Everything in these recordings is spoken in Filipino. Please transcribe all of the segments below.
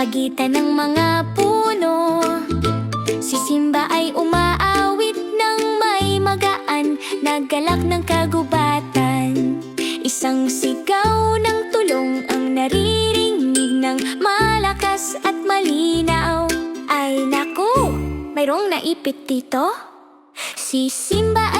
pagitan ng mga puno. Si Simba ay umaawit ng may magaan Nagalak ng kagubatan. Isang sigaw ng tulong ang naririnig ng malakas at malinaw. Ay naku, mayroong naipit dito? Si Simba ay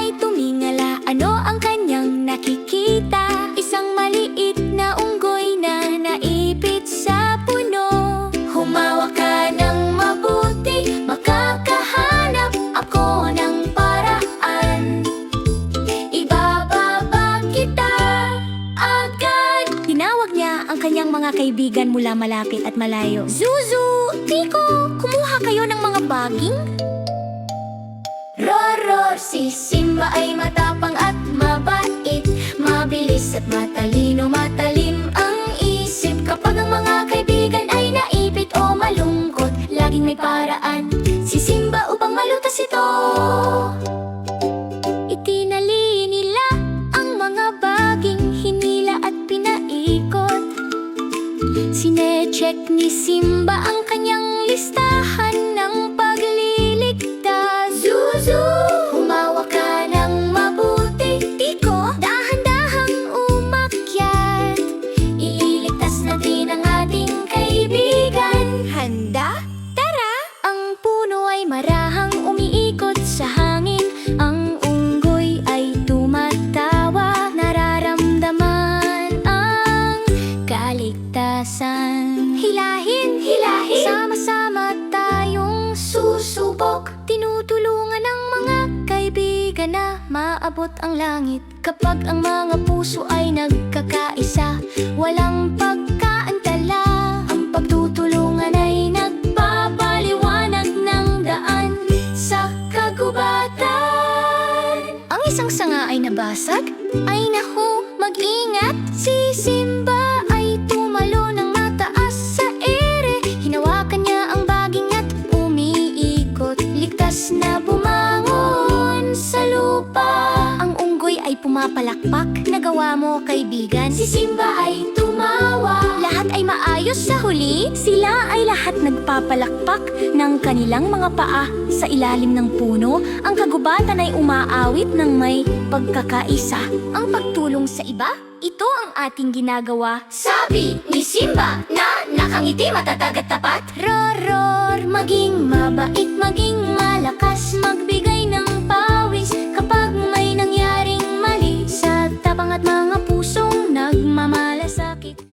ang mga kaibigan mula malapit at malayo Zuzu, Tiko, kumuha kayo ng mga baging? Roror, si Simba ay matapang Sinecheck ni Simba ang kanyang listahan ng pagliligtas. Zuzu, humawak ka ng mabuti. Tiko, dahan-dahang umakyat. Iiligtas natin ang ating kaibigan. Handa? Tara! Ang puno ay marahang umiikot sa hangin. Ang unggoy ay tumatawa. Nararamdaman ang kaligtasan Hilahin, hilahin. Sama-sama tayong susubok. Tinutulungan ng mga kaibigan na maabot ang langit. Kapag ang mga puso ay nagkakaisa Walang pagkaantala Ang pagtutulungan ay nagpapaliwanag ng daan Sa kagubatan. Ang isang sanga ay nabasag Ay nahu, mag-ingat Si pumapalakpak Nagawa mo kaibigan. Si Simba ay tumawa. Lahat ay maayos sa huli. Sila ay lahat nagpapalakpak Ng kanilang mga paa Sa ilalim ng puno. Ang kagubatan ay umaawit ng may pagkakaisa. Ang pagtulong sa iba ito ang ating ginagawa. Sabi ni Simba na nakangitim at tapat. Roror,